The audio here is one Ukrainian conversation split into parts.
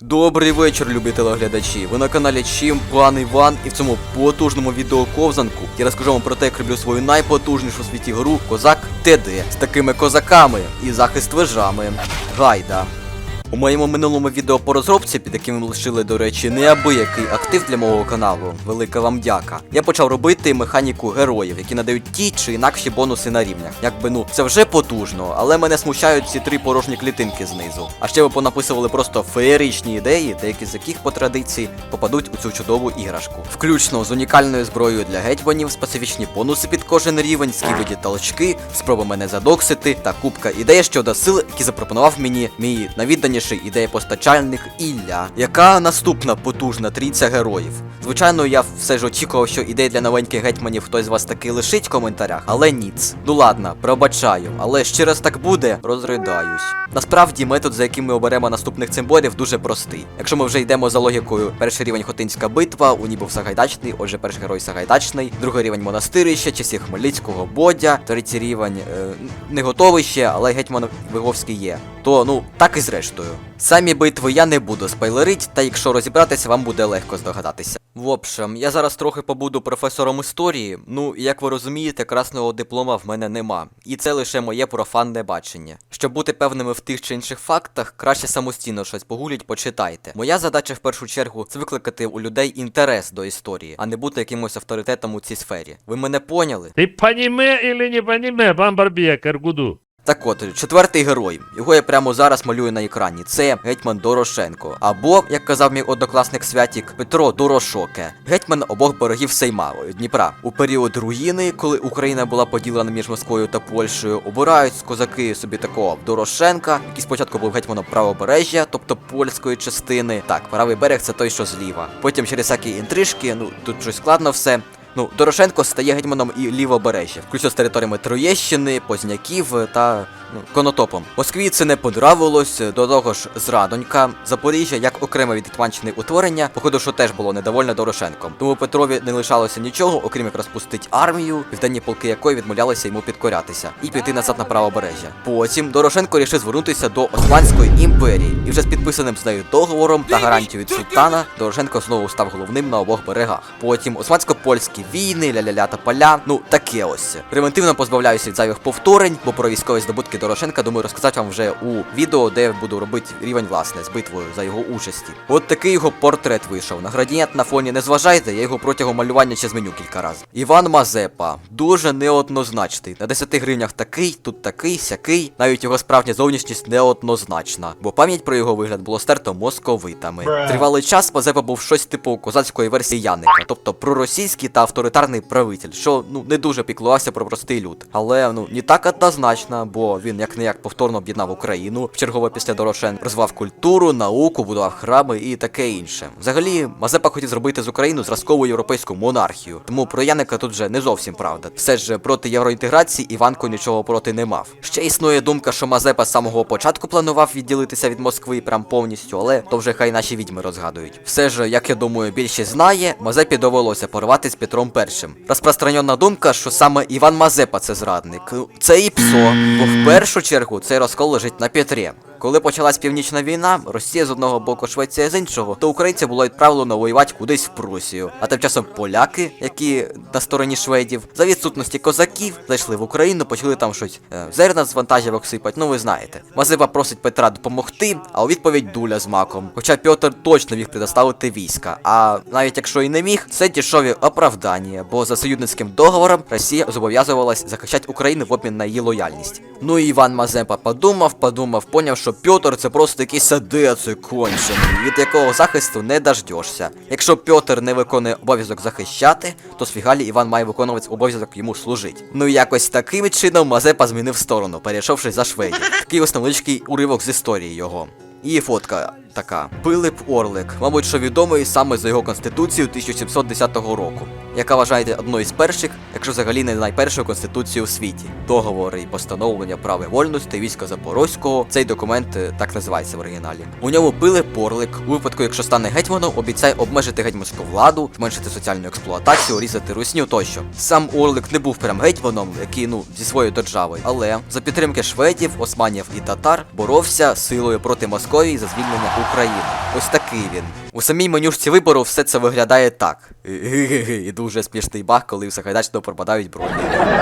Добрий вечір, любі телеглядачі. Ви на каналі Чим Пан Іван, і в цьому потужному відеоковзанку я розкажу вам про те, як роблю свою найпотужнішу у світі гру Козак ТД з такими козаками і захист вежами. Гайда. У моєму минулому відео по розробці, під яким ви лишили, до речі, неабиякий актив для мого каналу. Велика вам дяка. Я почав робити механіку героїв, які надають ті чи інакші бонуси на рівнях. Якби ну, це вже потужно, але мене смущають ці три порожні клітинки знизу. А ще ви понаписували просто феєричні ідеї, деякі з яких по традиції попадуть у цю чудову іграшку. Включно з унікальною зброєю для гетьманів, специфічні бонуси під кожен рівень, скібиді толчки, спроби мене задоксити та кубка ідея щодо сил, які запропонував мені мій навідданіший ідеєпостачальник Ілля. Яка наступна потужна трійця героїв? Звичайно, я все ж очікував, що ідей для новеньких гетьманів хтось з вас таки лишить в коментарях, але ніц. Ну ладно, пробачаю, але ще раз так буде, розридаюсь. Насправді, метод, за яким ми оберемо наступних цимборів, дуже простий. Якщо ми вже йдемо за логікою, перший рівень Хотинська битва, у був Сагайдачний, отже, перший герой Сагайдачний, другий рівень монастирище, часів Хмельницького Бодя, третій рівень е, не готовий ще, але гетьман Виговський є. То ну так і зрештою. Самі битви я не буду спойлерить, та якщо розібратися, вам буде легко здогадатися. В общем, я зараз трохи побуду професором історії. Ну, як ви розумієте, красного диплома в мене нема. І це лише моє профанне бачення. Щоб бути певними в тих чи інших фактах, краще самостійно щось погулять, почитайте. Моя задача в першу чергу це викликати у людей інтерес до історії, а не бути якимось авторитетом у цій сфері. Ви мене поняли? Ты пониме или не пониме, Бамбарбия, Каргуду? Так от, четвертий герой. Його я прямо зараз малюю на екрані. Це гетьман Дорошенко. Або, як казав мій однокласник Святік, Петро Дорошоке, гетьман обох берегів Сейма Дніпра. У період руїни, коли Україна була поділена між Москвою та Польщею, обирають козаки собі такого Дорошенка, який спочатку був гетьманом правобережжя, тобто польської частини. Так, правий берег це той, що зліва. Потім через всякі інтрижки, ну тут щось складно все. Ну, Дорошенко стає гетьманом і лівобережжя, включно з територіями Троєщини, Позняків та ну, Конотопом. Москві це не подравилось, до того ж зрадонька, Запоріжжя як окреме від Гетьманщини утворення, походу, що теж було недовольне Дорошенком. Тому Петрові не лишалося нічого, окрім як розпустити армію, південні полки якої відмовлялися йому підкорятися, і піти назад на правобережжя. Потім Дорошенко рішив звернутися до Османської імперії, і вже з підписаним з нею договором та гарантією від султана Дорошенко знову став головним на обох берегах. Потім османсько-польські війни, ля-ля-ля та поля. Ну таке ось. Превентивно позбавляюся від зайвих повторень, бо про військові здобутки Дорошенка думаю розказати вам вже у відео, де я буду робити рівень власне з битвою за його участі. От такий його портрет вийшов. На градієнт на фоні не зважайте, я його протягом малювання ще зміню кілька разів. Іван Мазепа дуже неоднозначний. На 10 гривнях такий, тут такий, сякий. Навіть його справжня зовнішність неоднозначна, бо пам'ять про його вигляд було стерто московитами. Тривалий час Мазепа був щось типу козацької версії Яника, тобто проросійський та авторитарний правитель, що ну не дуже піклувався про простий люд. Але ну не так однозначно, бо він як не як повторно об'єднав Україну, вчергове після Дорошен розвивав культуру, науку, будував храми і таке інше. Взагалі, Мазепа хотів зробити з Україну зразкову європейську монархію. Тому про Яника тут вже не зовсім правда. Все ж проти євроінтеграції Іванко нічого проти не мав. Ще існує думка, що Мазепа з самого початку планував відділитися від Москви прям повністю, але то вже хай наші відьми розгадують. Все ж, як я думаю, більшість знає, Мазепі довелося порвати з Петром І. Розпространена думка, що саме Іван Мазепа це зрадник. Це і псо, бо в першу чергу цей розкол лежить на Петрі. Коли почалась північна війна, Росія з одного боку, Швеція з іншого, то українців було відправлено воювати кудись в Прусію. А тим часом поляки, які на стороні шведів, за відсутності козаків, зайшли в Україну, почали там щось е, зерна з вантажівок сипать. Ну ви знаєте. Мазепа просить Петра допомогти, а у відповідь дуля з маком. Хоча Петр точно міг предоставити війська. А навіть якщо і не міг, це дешові оправдання, бо за союзницьким договором Росія зобов'язувалась захищати Україну в обмін на її лояльність. Ну і Іван Мазепа подумав, подумав, поняв, що Пьотер це просто якийсь садець кончений, від якого захисту не дождешся. Якщо Пьотер не виконує обов'язок захищати, то Свігалі Іван має виконувати обов'язок йому служити. Ну якось таким чином Мазепа змінив сторону, перейшовши за шведів. Такий ось невеличкий уривок з історії його. І фотка така. Пилип Орлик, мабуть, що відомий саме за його конституцію 1710 року, яка вважається одною з перших, якщо взагалі не найпершою конституцією у світі. Договори і постановлення прав і вольностей війська Запорозького. Цей документ е, так називається в оригіналі. У ньому Пилип Орлик, у випадку, якщо стане гетьманом, обіцяє обмежити гетьманську владу, зменшити соціальну експлуатацію, різати русню тощо. Сам Орлик не був прям гетьманом, який ну зі своєю державою, але за підтримки шведів, османів і татар боровся силою проти Московії за звільнення України. Ось такий він. У самій менюшці вибору все це виглядає так. І дуже смішний баг, коли в Сагайдачного пропадають броні.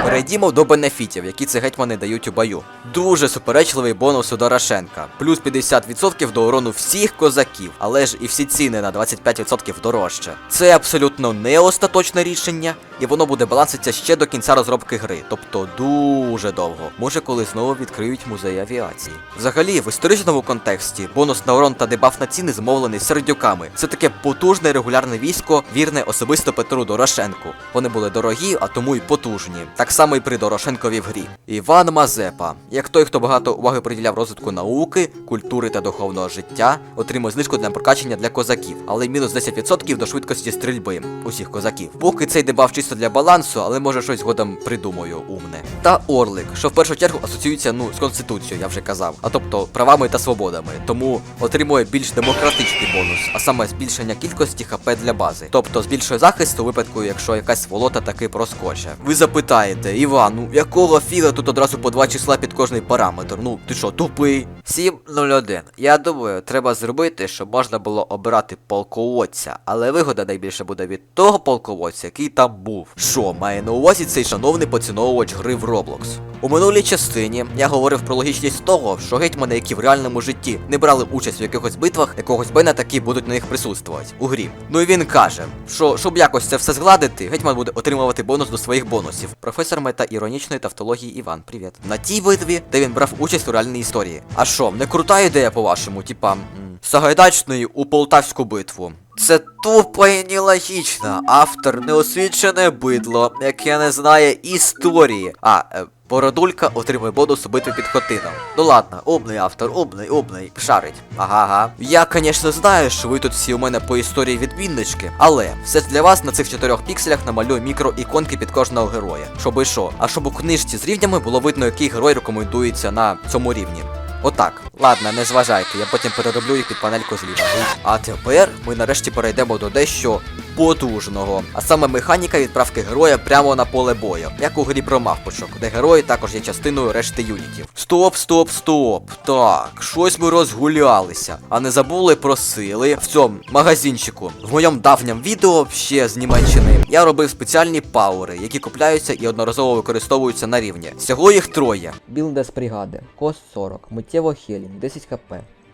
Перейдімо до бенефітів, які ці гетьмани дають у бою. Дуже суперечливий бонус у Дорошенка. Плюс 50% до урону всіх козаків, але ж і всі ціни на 25% дорожче. Це абсолютно не остаточне рішення, і воно буде баланситися ще до кінця розробки гри, тобто дуже довго. Може, коли знову відкриють музей авіації. Взагалі, в історичному контексті бонус на урон та дебаф на ціни змовлений сердюками. Це таке потужне регулярне військо, вірне особисто Петру Дорошенку. Вони були дорогі, а тому й потужні. Так само і при Дорошенкові в грі. Іван Мазепа, як той, хто багато уваги приділяв розвитку науки, культури та духовного життя, отримує знижку для прокачення для козаків, але й мінус 10% до швидкості стрільби усіх козаків. Поки цей дебаф чисто для балансу, але може щось згодом придумаю умне. Та Орлик, що в першу чергу асоціюється ну з конституцією, я вже казав, а тобто правами та свободами, тому отримує більш демократичний бонус, а саме збільшення кількості ХП для бази, тобто збільшує захист у випадку, якщо якась волота таки проскоче. Ви запитаєте, Іван, ну якого фіга тут одразу по два числа під кожний параметр? Ну ти що, тупий? 7.01. Я думаю, треба зробити, щоб можна було обирати полководця, але вигода найбільше буде від того полководця, який там був. Що має на увазі цей шановний поціновувач гри в Roblox? У минулій частині я говорив про логічність того, що гетьмани, які в реальному житті не брали участь в якихось битвах, якогось бена таки будуть на них присутствувати у грі. Ну і він каже, що щоб якось це все згладити, гетьман буде отримувати бонус до своїх бонусів. Професор мета іронічної тавтології Іван, привіт. На тій битві, де він брав участь у реальній історії. А що, не крута ідея, по-вашому, типа Сагайдачної у Полтавську битву? Це тупо і нелогічно. Автор неосвічене бидло, яке не знає історії. А, е, Бородулька отримує бонус у битві під Хотином. Ну ладно, умний автор, умний, умний, шарить. Ага, ага. Я, звісно, знаю, що ви тут всі у мене по історії відміннички, але все для вас на цих чотирьох пікселях намалюю мікроіконки під кожного героя. Щоби що? А щоб у книжці з рівнями було видно, який герой рекомендується на цьому рівні. Отак. Ладно, не зважайте, я потім перероблю їх під панельку зліва. А тепер ми нарешті перейдемо до дещо потужного. А саме механіка відправки героя прямо на поле бою, як у грі про мавпочок, де герої також є частиною решти юнітів. Стоп, стоп, стоп. Так, щось ми розгулялися. А не забули про сили в цьому магазинчику. В моєму давньому відео ще з Німеччини я робив спеціальні пауери, які купляються і одноразово використовуються на рівні. Всього їх троє. Білдес бригади. Кост 40. Миттєво хілінг 10 хп.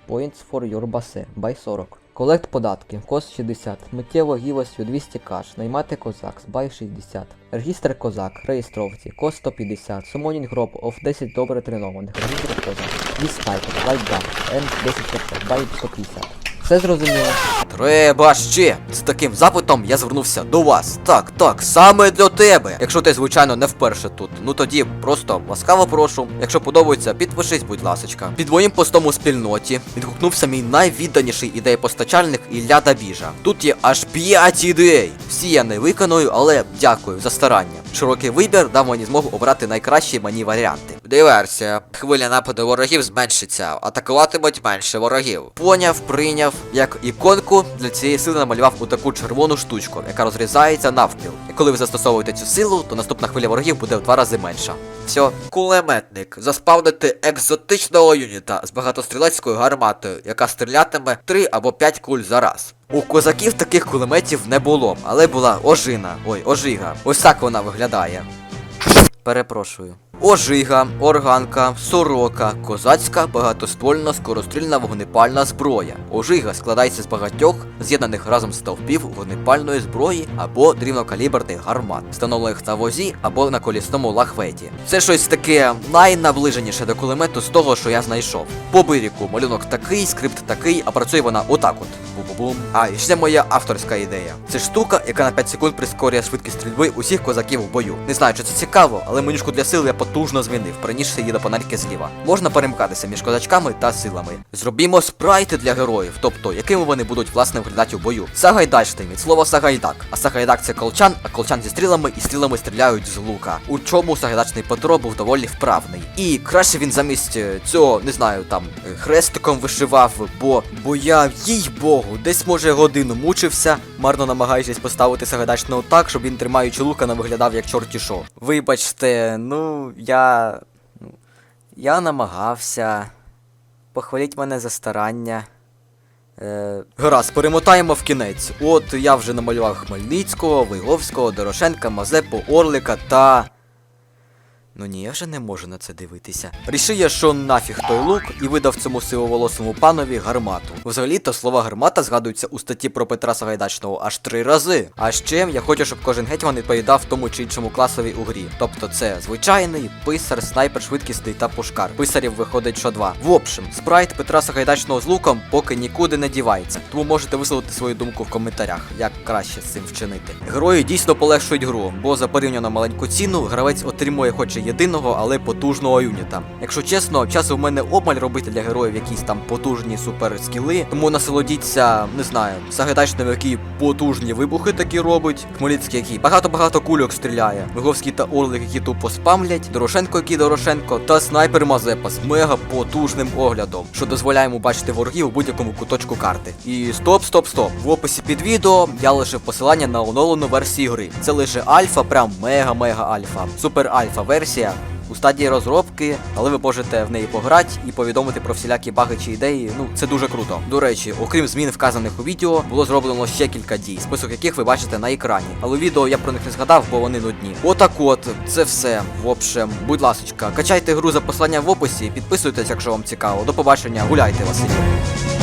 Points for your base. Бай 40. Колект податки. Кост 60. Миттєво гівосю 200 каш. Наймати козак. Бай 60. Регістр козак. Реєстровці. Кост 150. Сумонінг гроб оф 10 добре тренованих. Регістр козак. Віспайкер. Лайтбак. Н 10 хп. Бай 150. Все зрозуміло. Треба ще! З таким запитом я звернувся до вас. Так, так, саме для тебе. Якщо ти, звичайно, не вперше тут, ну тоді просто ласкаво прошу. Якщо подобається, підпишись, будь ласочка. Під моїм постом у спільноті відгукнувся мій найвідданіший ідеєпостачальник Ілля Дабіжа. Тут є аж 5 ідей. Всі я не виконую, але дякую за старання. Широкий вибір дав мені змогу обрати найкращі мені варіанти. Диверсія. Хвиля нападу ворогів зменшиться, атакуватимуть менше ворогів. Поняв, прийняв, як іконку для цієї сили намалював у таку червону штучку, яка розрізається навпіл. І коли ви застосовуєте цю силу, то наступна хвиля ворогів буде в два рази менша. Все. Кулеметник. Заспавнити екзотичного юніта з багатострілецькою гарматою, яка стрілятиме 3 або 5 куль за раз. У козаків таких кулеметів не було, але була ожина. Ой, ожига. Ось так вона виглядає. Перепрошую. Ожига, органка, сорока, козацька, багатоствольна скорострільна вогнепальна зброя. Ожига складається з багатьох з'єднаних разом стовпів вогнепальної зброї або дрібнокаліберних гармат, встановлених на возі або на колісному лахветі. Це щось таке найнаближеніше до кулемету з того, що я знайшов. По биріку малюнок такий, скрипт такий, а працює вона отак от. Бу-бу-бум. А, і ще моя авторська ідея. Це штука, яка на 5 секунд прискорює швидкість стрільби усіх козаків в бою. Не знаю, чи це цікаво, але менюшку для сил я потужно змінив, принісши її до панельки зліва. Можна перемкатися між козачками та силами. Зробімо спрайти для героїв, тобто якими вони будуть власне виглядати у бою. Сагайдачний від слова сагайдак. А сагайдак це колчан, а колчан зі стрілами і стрілами стріляють з лука. У чому сагайдачний Петро був доволі вправний. І краще він замість е, цього, не знаю, там е, хрестиком вишивав, бо бо я, їй богу, десь може годину мучився, марно намагаючись поставити сагайдачного так, щоб він тримаючи лука не виглядав як чорті шо. Вибачте, ну я. ну, Я намагався. Похваліть мене за старання. Е, гаразд, перемотаємо в кінець. От я вже намалював Хмельницького, Виговського, Дорошенка, Мазепу, Орлика та. Ну ні, я вже не можу на це дивитися. Рішив я, що нафіг той лук і видав цьому сивоволосому панові гармату. Взагалі-то слова гармата згадуються у статті про Петра Сагайдачного аж три рази. А ще я хочу, щоб кожен гетьман відповідав тому чи іншому класові у грі. Тобто це звичайний, писар, снайпер, швидкісний та пушкар. Писарів виходить що два. В общем, спрайт Петра Сагайдачного з луком поки нікуди не дівається. Тому можете висловити свою думку в коментарях, як краще з цим вчинити. Герої дійсно полегшують гру, бо за порівняно маленьку ціну гравець отримує хоч і єдиного, але потужного юніта. Якщо чесно, часу в мене обмаль робити для героїв якісь там потужні супер скіли, тому насолодіться, не знаю, Сагайдачним, який потужні вибухи такі робить, Хмельницький, який багато-багато кульок стріляє, Виговський та Орлик, які тупо спамлять, Дорошенко, який Дорошенко, та снайпер Мазепа з мега потужним оглядом, що дозволяє йому бачити ворогів у будь-якому куточку карти. І стоп, стоп, стоп. В описі під відео я лишив посилання на оновлену версію гри. Це лише альфа, прям мега-мега альфа, супер альфа версія. У стадії розробки, але ви можете в неї пограти і повідомити про всілякі баги чи ідеї. Ну, це дуже круто. До речі, окрім змін вказаних у відео, було зроблено ще кілька дій, список яких ви бачите на екрані. Але у відео я про них не згадав, бо вони нудні. Отак от, це все. В общем, будь ласочка, качайте гру за послання в описі, підписуйтесь, якщо вам цікаво. До побачення, гуляйте, Василь.